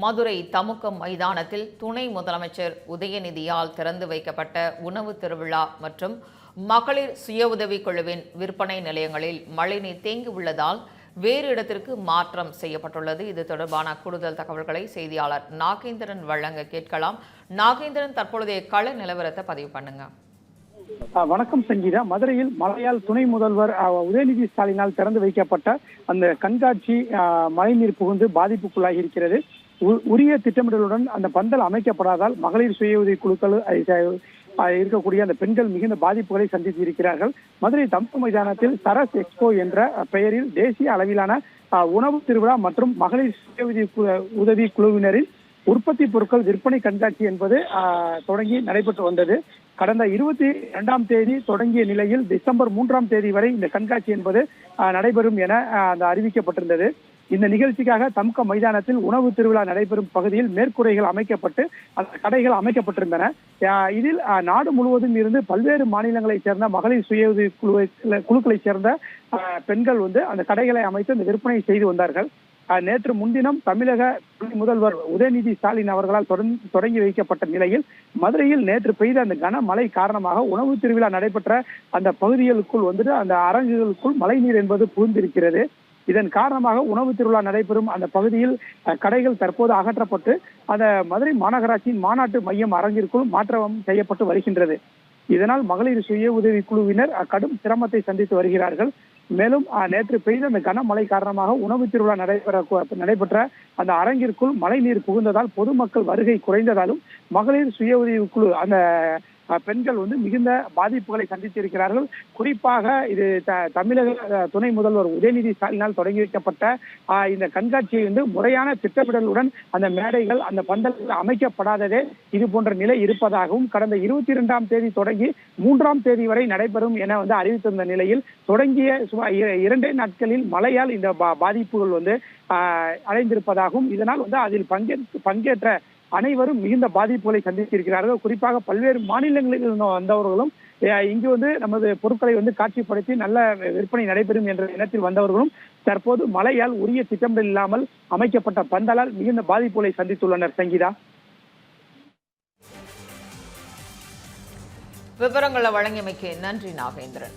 மதுரை தமுக்கம் மைதானத்தில் துணை முதலமைச்சர் உதயநிதியால் திறந்து வைக்கப்பட்ட உணவு திருவிழா மற்றும் மகளிர் சுய உதவிக் குழுவின் விற்பனை நிலையங்களில் மழைநீர் தேங்கியுள்ளதால் வேறு இடத்திற்கு மாற்றம் செய்யப்பட்டுள்ளது. இது தொடர்பான கூடுதல் தகவல்களை செய்தியாளர் நாகேந்திரன் வழங்க கேட்கலாம். நாகேந்திரன் தற்பொழுதைய கள நிலவரத்தை பதிவு பண்ணுங்க. வணக்கம் சங்கீதா. மதுரையில் மழையால் துணை முதல்வர் உதயநிதி ஸ்டாலினால் திறந்து வைக்கப்பட்ட அந்த கண்காட்சி மழைநீர் புகுந்து பாதிப்புக்குள்ளாகி இருக்கிறது. உரிய திட்டமிடலுடன் அந்த பந்தல் அமைக்கப்படாதால் மகளிர் சுய உதவி குழுக்கள் இருக்கக்கூடிய அந்த பெண்கள் மிகுந்த பாதிப்புகளை சந்தித்து இருக்கிறார்கள். மதுரை தம்பு மைதானத்தில் சரஸ் எக்ஸ்போ என்ற பெயரில் தேசிய அளவிலான உணவு திருவிழா மற்றும் மகளிர் சுய உதவி கு- உதவி குழுவினரின் உற்பத்தி பொருட்கள் விற்பனை கண்காட்சி என்பது தொடங்கி நடைபெற்று வந்தது. கடந்த இருபத்தி இரண்டாம் தேதி தொடங்கிய நிலையில் டிசம்பர் மூன்றாம் தேதி வரை இந்த கண்காட்சி என்பது நடைபெறும் என அந்த அறிவிக்கப்பட்டிருந்தது. இந்த நிகழ்ச்சிக்காக தம்க மைதானத்தில் உணவு திருவிழா நடைபெறும் பகுதியில் மேற்கூரைகள் அமைக்கப்பட்டு அந்த கடைகள் அமைக்கப்பட்டிருந்தன. இதில் நாடு முழுவதும் இருந்து பல்வேறு மாநிலங்களைச் சேர்ந்த மகளிர் சுய உதவி குழுவை குழுக்களைச் சேர்ந்த பெண்கள் வந்து அந்த கடைகளை அமைத்து அந்த விற்பனை செய்து வந்தார்கள். நேற்று முன்தினம் தமிழக துணை முதல்வர் உதயநிதி ஸ்டாலின் அவர்களால் தொடங்கி வைக்கப்பட்ட நிலையில் மதுரையில் நேற்று பெய்த அந்த கனமழை காரணமாக உணவு திருவிழா நடைபெற்ற அந்த பகுதிகளுக்குள் வந்துட்டு அந்த அரங்குகளுக்குள் மழைநீர் என்பது புகுந்திருக்கிறது. இதன் காரணமாக உணவு திருவிழா நடைபெறும் அந்த பகுதியில் அஹ், கடைகள் தற்போது அகற்றப்பட்டு அந்த மதுரை மாநகராட்சியின் மாநாட்டு மையம் அரங்கிற்குள் மாற்றம் செய்யப்பட்டு வருகின்றது. இதனால் மகளிர் சுய உதவி குழுவினர் கடும் சிரமத்தை சந்தித்து வருகிறார்கள். மேலும் அஹ், நேற்று பெய்த அந்த கனமழை காரணமாக உணவு திருவிழா நடைபெற நடைபெற்ற அந்த அரங்கிற்குள் மழைநீர் புகுந்ததால் பொதுமக்கள் வருகை குறைந்ததாலும் மகளிர் சுய உதவி குழு அந்த பெண்கள் வந்து மிகுந்த பாதிப்புகளை சந்தித்திருக்கிறார்கள். குறிப்பாக இது த- தமிழக துணை முதல்வர் உதயநிதி ஸ்டாலினால் தொடங்கி வைக்கப்பட்ட இந்த கண்காட்சியை வந்து முறையான திட்டமிடலுடன் அந்த மேடைகள் அந்த பந்தல்கள் அமைக்கப்படாததே இது போன்ற நிலை இருப்பதாகவும் கடந்த இருபத்தி இரண்டாம் தேதி தொடங்கி மூன்றாம் தேதி வரை நடைபெறும் என வந்து அறிவித்திருந்த நிலையில் தொடங்கிய சுமார் இரண்டே நாட்களில் மழையால் இந்த பா- பாதிப்புகள் வந்து ஆஹ், அடைந்திருப்பதாகவும் இதனால் வந்து அதில் பங்கேற்று பங்கேற்ற அனைவரும் மிகுந்த பாதிப்புகளை சந்தித்திருக்கிறார்கள். குறிப்பாக பல்வேறு மாநிலங்களில் இருந்து வந்தவர்களும் இங்கு வந்து நமது பொருட்களை வந்து காட்சிப்படுத்தி நல்ல விற்பனை நடைபெறும் என்ற எண்ணத்தில் வந்தவர்களும் தற்போது மழையால் உரிய திட்டமிடல் இல்லாமல் அமைக்கப்பட்ட பந்தலால் மிகுந்த பாதிப்புகளை சந்தித்துள்ளனர். சங்கீதா. விவரங்களை வழங்கியமைக்கு நன்றி நாகேந்திரன்.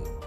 fine